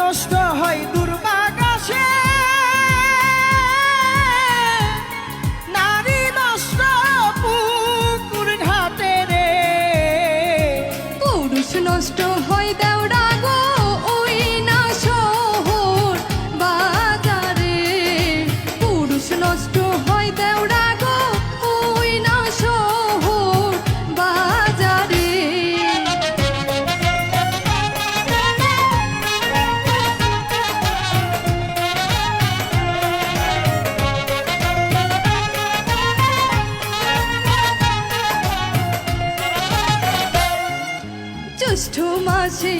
নষ্ট হয় দুর্বাগাসে জ্যৈষ্ঠ মাসে